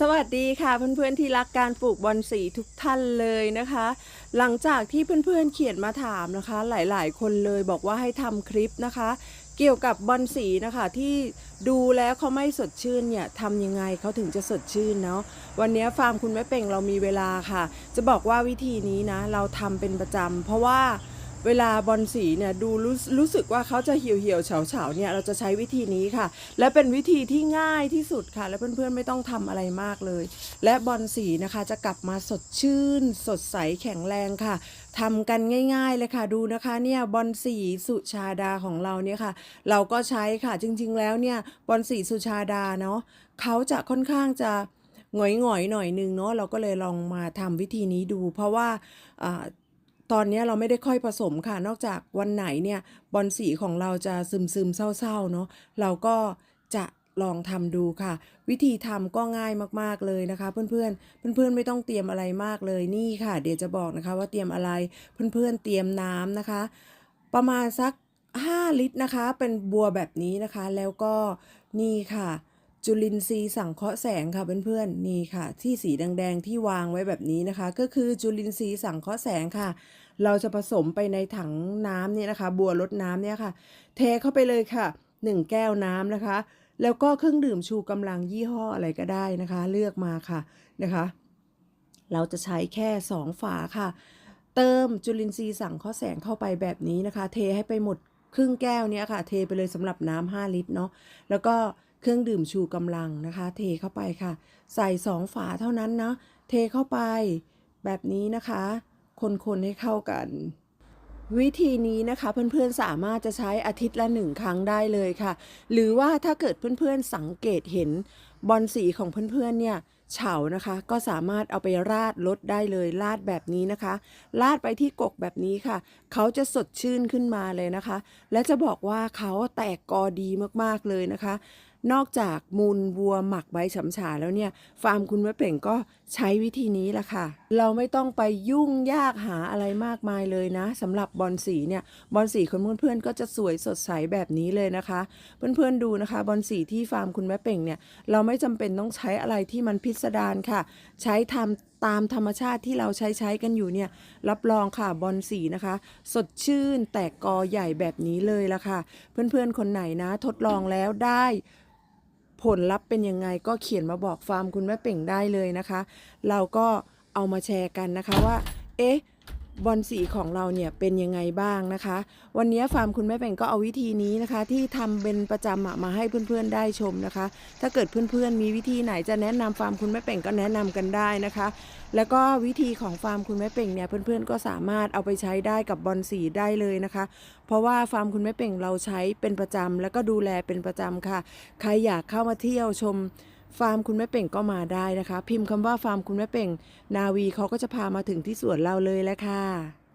สวัสดีค่ะเพื่อนๆที่รักการปลูกบอนสีทุกท่านเลยนะคะ หลังจากที่เพื่อนๆเขียนมาถามนะคะ หลายๆ คนเลยบอกว่าให้ทำคลิปนะคะ เกี่ยวกับบอนสีนะคะที่ดูแล้วเขาไม่สดชื่นเนี่ยทำยังไงเขาถึงจะสดชื่นเนาะวันนี้ฟาร์มคุณแม่เป่งเรามีเวลาค่ะ จะบอกว่าวิธีนี้นะ เราทำเป็นประจำเพราะว่า เวลาบอลสีเนี่ยดูรู้รู้สึกว่าเขาจะเหี่ยวเหี่ยวเฉาเฉาเนี่ยเราจะใช้วิธีนี้ค่ะ และเป็นวิธีที่ง่ายที่สุดค่ะ และเพื่อนๆไม่ต้องทำอะไรมากเลย และบอลสีนะคะจะกลับมาสดชื่น สดใสแข็งแรงค่ะทำกันง่าย ๆเลยค่ะดูนะคะเนี่ยบอลสีสุชาดาของเราเนี่ยค่ะ เราก็ใช้ค่ะจริง ๆ แล้วเนี่ยบอลสีสุชาดาเนาะเขาจะค่อนข้างจะหงอยๆหน่อยนึงเนาะเราก็เลยลองมาทำวิธีนี้ดู เพราะว่าอ่า ตอนนี้เราไม่ได้ค่อยผสมค่ะ นอกจากวันไหนเนี่ยบอลสีของเราจะซึมซึมเศร้าๆเนาะเราก็จะลองทำดูค่ะ วิธีทำก็ง่ายมากๆเลยนะคะ เพื่อนๆเพื่อนๆไม่ต้องเตรียมอะไรมากเลยนี่ค่ะ เดี๋ยวจะบอกนะคะว่าเตรียมอะไรเพื่อนๆเตรียมน้ำนะคะ ประมาณสัก 5 ลิตรนะคะ เป็นบัวแบบนี้นะคะ แล้วก็นี่ค่ะ จุลินทรีย์สังเคราะห์แสงค่ะเพื่อนๆนี่ค่ะ ที่สีแดงๆที่วางไว้แบบนี้นะคะ ก็คือจุลินทรีย์สังเคราะห์แสงค่ะ เราจะผสมไปในถังน้ำเนี่ยนะคะ บัวรดน้ำเนี่ยค่ะ เทเข้าไปเลยค่ะ 1 แก้วน้ำนะคะ แล้วก็เครื่องดื่มชูกำลังยี่ห้ออะไรก็ได้นะคะ เลือกมาค่ะนะคะ เราจะใช้แค่ 2 ฝาค่ะ เติมจุลินทรีย์สังเคราะห์แสงเข้าไปแบบนี้นะคะ เทให้ไปหมด ครึ่งแก้วเนี้ยค่ะ เทไปเลยสำหรับน้ำ5ลิตรเนาะแล้วก็เครื่องดื่มชูกำลังนะคะ เทเข้าไปค่ะ ใส่ 2 ฝาเท่านั้นเนาะเทเข้าไปแบบนี้นะคะ คนๆให้เข้ากัน วิธีนี้นะคะเพื่อนๆสามารถจะใช้อาทิตย์ละหนึ่งครั้งได้เลยค่ะ หรือว่าถ้าเกิดเพื่อนๆสังเกตเห็นบอลสีของเพื่อนๆเนี่ย เฉานะคะ ก็สามารถเอาไปราดลดได้เลยราดแบบนี้นะคะ ราดไปที่กกแบบนี้ค่ะ เขาจะสดชื่นขึ้นมาเลยนะคะ และจะบอกว่าเขาแตกกอดีมากๆเลยนะคะ นอกจากมูลวัวหมักใบฉำฉาแล้วเนี่ย ฟาร์มคุณแม่เป่งก็ใช้วิธีนี้แหละค่ะ เราไม่ต้องไปยุ่งยากหาอะไรมากมายเลยนะสำหรับบอลสีเนี่ยบอลสีของเพื่อนๆก็จะสวยสดใสแบบนี้เลยนะคะ เพื่อนๆดูนะคะบอลสีที่ฟาร์มคุณแม่เป่งเนี่ยเราไม่จำเป็นต้องใช้อะไรที่มันพิสดารค่ะ ใช้ทำตามธรรมชาติที่เราใช้ใช้กันอยู่เนี่ยรับรองค่ะบอลสีนะคะ สดชื่นแตกกอใหญ่แบบนี้เลยละค่ะ เพื่อนๆคนไหนนะ ทดลองแล้วได้ผลลัพธ์เป็นยังไงก็เขียนมาบอกฟาร์มคุณแม่เป่งได้เลยนะคะ เราก็เอามาแชร์กันนะคะว่า เอ๊ะ บอลสีของเราเนี่ยเป็นยังไงบ้างนะคะ วันนี้ฟาร์มคุณแม่เป่งก็เอาวิธีนี้นะคะ ที่ทำเป็นประจำมาให้เพื่อนๆได้ชมนะคะ ถ้าเกิดเพื่อนๆมีวิธีไหนจะแนะนำฟาร์มคุณแม่เป่งก็แนะนำกันได้นะคะ แล้วก็วิธีของฟาร์มคุณแม่เป่งเนี่ยเพื่อนๆก็สามารถเอาไปใช้ได้กับบอลสีได้เลยนะคะ เพราะว่าฟาร์มคุณแม่เป่งเราใช้เป็นประจำแล้วก็ดูแลเป็นประจำค่ะ ใครอยากเข้ามาเที่ยวชม ฟาร์มคุณแม่เป่งก็มาได้นะคะ พิมพ์คำว่าฟาร์มคุณแม่เป่ง นาวีเขาก็จะพามาถึงที่สวนเราเลยแหละค่ะ